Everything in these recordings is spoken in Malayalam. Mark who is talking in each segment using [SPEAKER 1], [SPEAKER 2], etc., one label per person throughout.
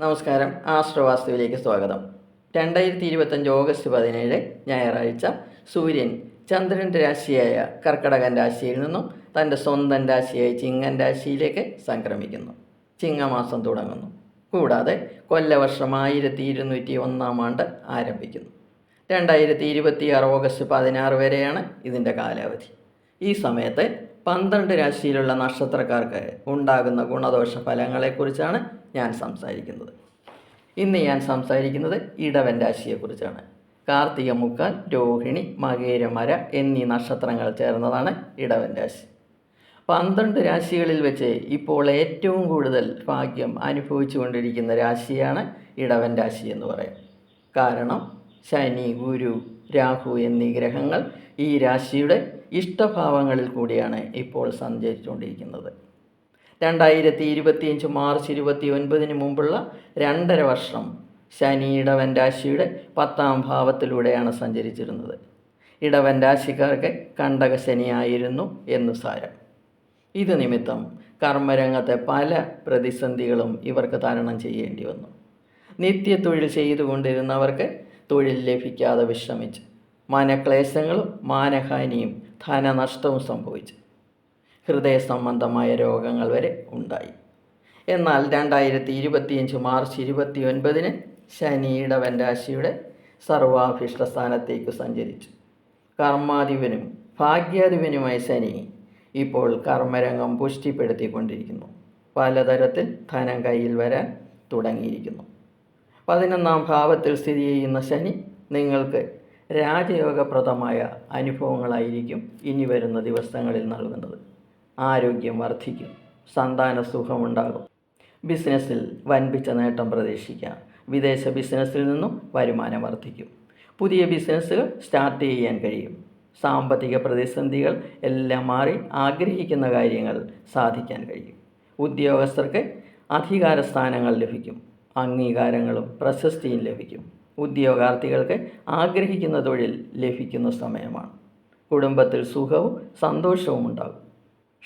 [SPEAKER 1] നമസ്കാരം. ആശ്രവാസ്തുവിലേക്ക് സ്വാഗതം. രണ്ടായിരത്തി ഇരുപത്തഞ്ച് ഓഗസ്റ്റ് പതിനേഴ് ഞായറാഴ്ച സൂര്യൻ ചന്ദ്രന്റെ രാശിയായ കർക്കടകൻ രാശിയിൽ നിന്നും തന്റെ സ്വന്തം രാശിയായ ചിങ്ങൻ രാശിയിലേക്ക് സംക്രമിക്കുന്നു. ചിങ്ങമാസം തുടങ്ങുന്നു. കൂടാതെ കൊല്ലവർഷം ആയിരത്തി ഇരുന്നൂറ്റി ഒന്നാം ആണ്ട് ആരംഭിക്കുന്നു. രണ്ടായിരത്തി ഇരുപത്തിയാറ് ഓഗസ്റ്റ് പതിനാറ് വരെയാണ് ഇതിന്റെ കാലാവധി. ഈ സമയത്ത് പന്ത്രണ്ട് രാശിയിലുള്ള നക്ഷത്രക്കാർക്ക് ഉണ്ടാകുന്ന ഗുണദോഷ ഫലങ്ങളെക്കുറിച്ചാണ് ഞാൻ സംസാരിക്കുന്നത്. ഇന്ന് ഞാൻ സംസാരിക്കുന്നത് ഇടവൻ രാശിയെക്കുറിച്ചാണ്. കാർത്തിക മുക്കാൽ രോഹിണി മകേരമര എന്നീ നക്ഷത്രങ്ങൾ ചേർന്നതാണ് ഇടവൻ രാശി. പന്ത്രണ്ട് രാശികളിൽ വെച്ച് ഇപ്പോൾ ഏറ്റവും കൂടുതൽ ഭാഗ്യം അനുഭവിച്ചു കൊണ്ടിരിക്കുന്ന രാശിയാണ് ഇടവൻ രാശി എന്ന് പറയാം. കാരണം ശനി ഗുരു രാഹു എന്നീ ഗ്രഹങ്ങൾ ഈ രാശിയുടെ ഇഷ്ടഭാവങ്ങളിൽ കൂടിയാണ് ഇപ്പോൾ സഞ്ചരിച്ചുകൊണ്ടിരിക്കുന്നത്. രണ്ടായിരത്തി ഇരുപത്തിയഞ്ച് മാർച്ച് ഇരുപത്തി ഒൻപതിന് മുമ്പുള്ള രണ്ടര വർഷം ശനി ഇടവൻ രാശിയുടെ പത്താം ഭാവത്തിലൂടെയാണ് സഞ്ചരിച്ചിരുന്നത്. ഇടവൻ രാശിക്കാർക്ക് കണ്ടക ശനിയായിരുന്നു എന്ന് സാരം. ഇത് നിമിത്തം കർമ്മരംഗത്തെ പല പ്രതിസന്ധികളും ഇവർക്ക് തരണം ചെയ്യേണ്ടി വന്നു. നിത്യത്തൊഴിൽ ചെയ്തുകൊണ്ടിരുന്നവർക്ക് തൊഴിൽ ലഭിക്കാതെ വിശ്രമിച്ചു മനക്ലേശങ്ങളും മാനഹാനിയും ധനനഷ്ടവും സംഭവിച്ചു. ഹൃദയ സംബന്ധമായ രോഗങ്ങൾ വരെ ഉണ്ടായി. എന്നാൽ രണ്ടായിരത്തി ഇരുപത്തിയഞ്ച് മാർച്ച് ഇരുപത്തി ഒൻപതിന് ശനി രാശിയുടെ സർവാഭിഷ്ട സ്ഥാനത്തേക്ക് സഞ്ചരിച്ചു. കർമാധിപനും ഭാഗ്യാധിപനുമായ ശനി ഇപ്പോൾ കർമ്മരംഗം പുഷ്ടിപ്പെടുത്തിക്കൊണ്ടിരിക്കുന്നു. പലതരത്തിൽ ധനം കയ്യിൽ വരാൻ തുടങ്ങിയിരിക്കുന്നു. പതിനൊന്നാം ഭാവത്തിൽ സ്ഥിതി ചെയ്യുന്ന ശനി നിങ്ങൾക്ക് രാജയോഗപ്രദമായ അനുഭവങ്ങളായിരിക്കും ഇനി വരുന്ന ദിവസങ്ങളിൽ നൽകുന്നത്. ആരോഗ്യം വർദ്ധിക്കും സന്താന സുഖമുണ്ടാകും. ബിസിനസ്സിൽ വൻപിച്ച നേട്ടം പ്രതീക്ഷിക്കാം. വിദേശ ബിസിനസ്സിൽ നിന്നും വരുമാനം വർദ്ധിക്കും. പുതിയ ബിസിനസ്സുകൾ സ്റ്റാർട്ട് ചെയ്യാൻ കഴിയും. സാമ്പത്തിക പ്രതിസന്ധികൾ എല്ലാം മാറി ആഗ്രഹിക്കുന്ന കാര്യങ്ങൾ സാധിക്കാൻ കഴിയും. ഉദ്യോഗസ്ഥർക്ക് അധികാര സ്ഥാനങ്ങൾ ലഭിക്കും. അംഗീകാരങ്ങളും പ്രശസ്തിയും ലഭിക്കും. ഉദ്യോഗാർത്ഥികൾക്ക് ആഗ്രഹിക്കുന്ന തൊഴിൽ ലഭിക്കുന്ന സമയമാണ്. കുടുംബത്തിൽ സുഖവും സന്തോഷവും ഉണ്ടാകും.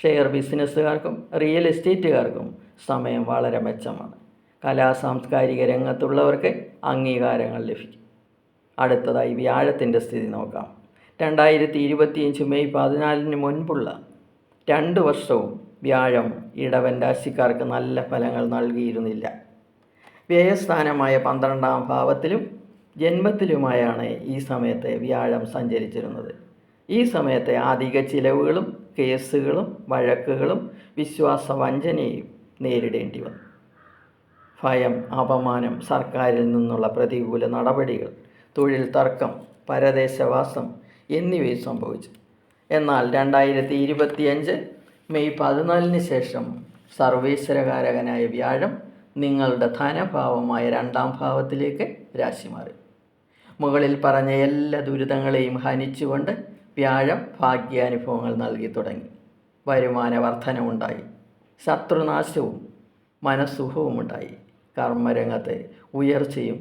[SPEAKER 1] ഷെയർ ബിസിനസ്സുകാർക്കും റിയൽ എസ്റ്റേറ്റുകാർക്കും സമയം വളരെ മെച്ചമാണ്. കലാ സാംസ്കാരിക രംഗത്തുള്ളവർക്ക് അംഗീകാരങ്ങൾ ലഭിക്കും. അടുത്തതായി വ്യാഴത്തിന്റെ സ്ഥിതി നോക്കാം. രണ്ടായിരത്തി ഇരുപത്തിയഞ്ച് മെയ് പതിനാലിന് മുൻപുള്ള രണ്ട് വർഷവും വ്യാഴം ഇടവൻ രാശിക്കാർക്ക് നല്ല ഫലങ്ങൾ നൽകിയിരുന്നില്ല. വ്യയസ്ഥാനമായ പന്ത്രണ്ടാം ഭാവത്തിലും ജന്മത്തിലുമായാണ് ഈ സമയത്ത് വ്യാഴം സഞ്ചരിച്ചിരുന്നത്. ഈ സമയത്തെ അധിക ചിലവുകളും കേസുകളും വഴക്കുകളും വിശ്വാസവഞ്ചനയും നേരിടേണ്ടി വന്നു. ഭയം അപമാനം സർക്കാരിൽ നിന്നുള്ള പ്രതികൂല നടപടികൾ തൊഴിൽ തർക്കം പരദേശവാസം എന്നിവയും സംഭവിച്ചു. എന്നാൽ രണ്ടായിരത്തി ഇരുപത്തിയഞ്ച് മെയ് പതിനാലിന് ശേഷം സർവേശ്വരകാരകനായ വ്യാഴം നിങ്ങളുടെ ധനഭാവമായ രണ്ടാം ഭാവത്തിലേക്ക് രാശി മാറി മുകളിൽ പറഞ്ഞ എല്ലാ ദുരിതങ്ങളെയും ഹനിച്ചുകൊണ്ട് വ്യാഴം ഭാഗ്യാനുഭവങ്ങൾ നൽകി തുടങ്ങി. വരുമാന വർധനമുണ്ടായി ശത്രുനാശവും മനസ്സുഖവും ഉണ്ടായി കർമ്മരംഗത്തെ ഉയർച്ചയും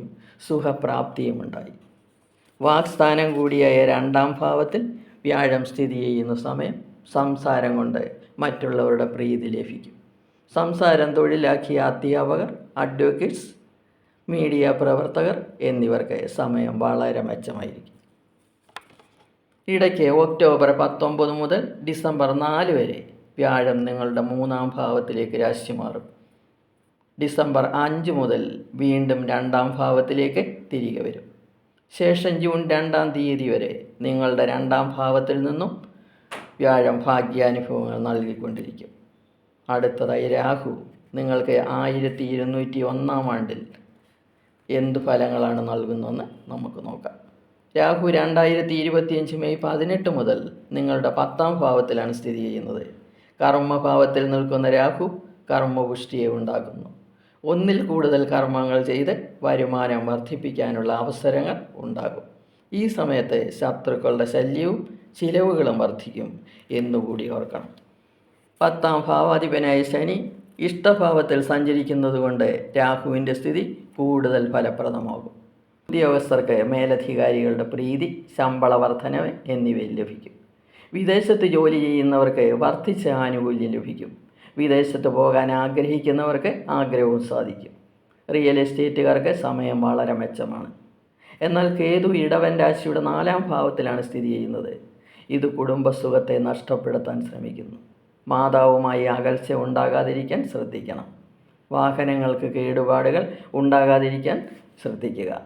[SPEAKER 1] സുഖപ്രാപ്തിയും ഉണ്ടായി വാക്സ്ഥാനം കൂടിയായ രണ്ടാം ഭാവത്തിൽ വ്യാഴം സ്ഥിതി ചെയ്യുന്ന സമയം സംസാരം കൊണ്ട് മറ്റുള്ളവരുടെ പ്രീതി ലഭിക്കും. സംസാരം തൊഴിലാക്കിയ അധ്യാപകർ അഡ്വക്കേറ്റ്സ് മീഡിയ പ്രവർത്തകർ എന്നിവർക്ക് സമയം വളരെ മെച്ചമായിരിക്കും. ഇടയ്ക്ക് ഒക്ടോബർ പത്തൊമ്പത് മുതൽ ഡിസംബർ നാല് വരെ വ്യാഴം നിങ്ങളുടെ മൂന്നാം ഭാവത്തിലേക്ക് രാശി മാറും. ഡിസംബർ അഞ്ച് മുതൽ വീണ്ടും രണ്ടാം ഭാവത്തിലേക്ക് തിരികെ വരും. ശേഷം ജൂൺ രണ്ടാം തീയതി വരെ നിങ്ങളുടെ രണ്ടാം ഭാവത്തിൽ നിന്നും വ്യാഴം ഭാഗ്യാനുഭവങ്ങൾ നൽകിക്കൊണ്ടിരിക്കും. അടുത്തതായി രാഹു. നിങ്ങൾക്ക് ആയിരത്തി ഇരുന്നൂറ്റി ഒന്നാം ആണ്ടിൽ എന്ത് ഫലങ്ങളാണ് നൽകുന്നതെന്ന് നമുക്ക് നോക്കാം. രാഹു രണ്ടായിരത്തി ഇരുപത്തിയഞ്ച് മെയ് പതിനെട്ട് മുതൽ നിങ്ങളുടെ പത്താം ഭാവത്തിലാണ് സ്ഥിതി ചെയ്യുന്നത്. കർമ്മഭാവത്തിൽ നിൽക്കുന്ന രാഹു കർമ്മപുഷ്ടിയെ ഉണ്ടാക്കുന്നു. ഒന്നിൽ കൂടുതൽ കർമ്മങ്ങൾ ചെയ്ത് വരുമാനം വർദ്ധിപ്പിക്കാനുള്ള അവസരങ്ങൾ ഉണ്ടാകും. ഈ സമയത്ത് ശത്രുക്കളുടെ ശല്യവും ചിലവുകളും വർദ്ധിക്കും എന്നുകൂടി ഓർക്കണം. പത്താം ഭാവാധിപനായ ശനി ഇഷ്ടഭാവത്തിൽ സഞ്ചരിക്കുന്നതുകൊണ്ട് രാഹുവിന്റെ സ്ഥിതി കൂടുതൽ ഫലപ്രദമാകും. ഉദ്യോഗസ്ഥർക്ക് മേലധികാരികളുടെ പ്രീതി ശമ്പള വർധനവ് എന്നിവയിൽ ലഭിക്കും. വിദേശത്ത് ജോലി ചെയ്യുന്നവർക്ക് വർദ്ധിച്ച ആനുകൂല്യം ലഭിക്കും. വിദേശത്ത് പോകാൻ ആഗ്രഹിക്കുന്നവർക്ക് ആഗ്രഹവും സാധിക്കും. റിയൽ എസ്റ്റേറ്റുകാർക്ക് സമയം വളരെ മെച്ചമാണ്. എന്നാൽ കേതു ഇടവൻ രാശിയുടെ നാലാം ഭാവത്തിലാണ് സ്ഥിതി ചെയ്യുന്നത്. ഇത് കുടുംബസുഖത്തെ നഷ്ടപ്പെടുത്താൻ ശ്രമിക്കുന്നു. മാതാവുമായി അകൽച്ച ഉണ്ടാകാതിരിക്കാൻ ശ്രദ്ധിക്കണം. വാഹനങ്ങൾക്ക് കേടുപാടുകൾ ഉണ്ടാകാതിരിക്കാൻ ശ്രദ്ധിക്കുക.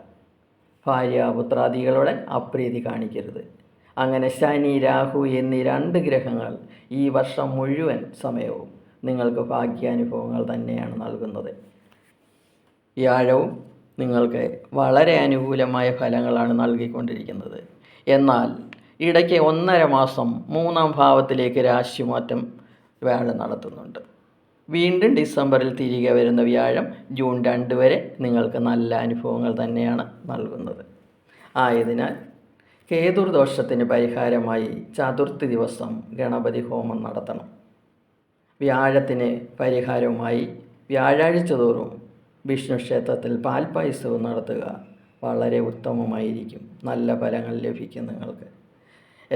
[SPEAKER 1] ഭാര്യ പുത്രാദികളുടെ അപ്രീതി കാണിക്കരുത്. അങ്ങനെ ശനി രാഹു എന്നീ രണ്ട് ഗ്രഹങ്ങൾ ഈ വർഷം മുഴുവൻ സമയവും നിങ്ങൾക്ക് ഭാഗ്യാനുഭവങ്ങൾ തന്നെയാണ് നൽകുന്നത്. വ്യാഴവും നിങ്ങൾക്ക് വളരെ അനുകൂലമായ ഫലങ്ങളാണ് നൽകിക്കൊണ്ടിരിക്കുന്നത്. എന്നാൽ ഇടയ്ക്ക് ഒന്നര മാസം മൂന്നാം ഭാവത്തിലേക്ക് രാശിമാറ്റം വ്യാഴം നടത്തുന്നുണ്ട്. വീണ്ടും ഡിസംബറിൽ തിരികെ വരുന്ന വ്യാഴം ജൂൺ രണ്ട് വരെ നിങ്ങൾക്ക് നല്ല അനുഭവങ്ങൾ തന്നെയാണ് നൽകുന്നത്. ആയതിനാൽ കേതുർദോഷത്തിന് പരിഹാരമായി ചതുർത്ഥി ദിവസം ഗണപതി ഹോമം നടത്തണം. വ്യാഴത്തിന് പരിഹാരവുമായി വ്യാഴാഴ്ച തോറും വിഷ്ണു ക്ഷേത്രത്തിൽ പാൽപ്പായസവും നടത്തുക വളരെ ഉത്തമമായിരിക്കും. നല്ല ഫലങ്ങൾ ലഭിക്കും നിങ്ങൾക്ക്.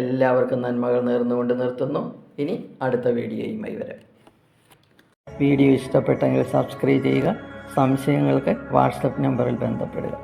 [SPEAKER 1] എല്ലാവർക്കും നന്മകൾ നേർന്നുകൊണ്ട് നിർത്തുന്നു. ഇനി അടുത്ത വീഡിയോയുമായി വരാം. വീഡിയോ ഇഷ്ടപ്പെട്ടെങ്കിൽ സബ്സ്ക്രൈബ് ചെയ്യുക സംശയങ്ങൾക്ക് വാട്സപ്പ് നമ്പറിൽ ബന്ധപ്പെടുക.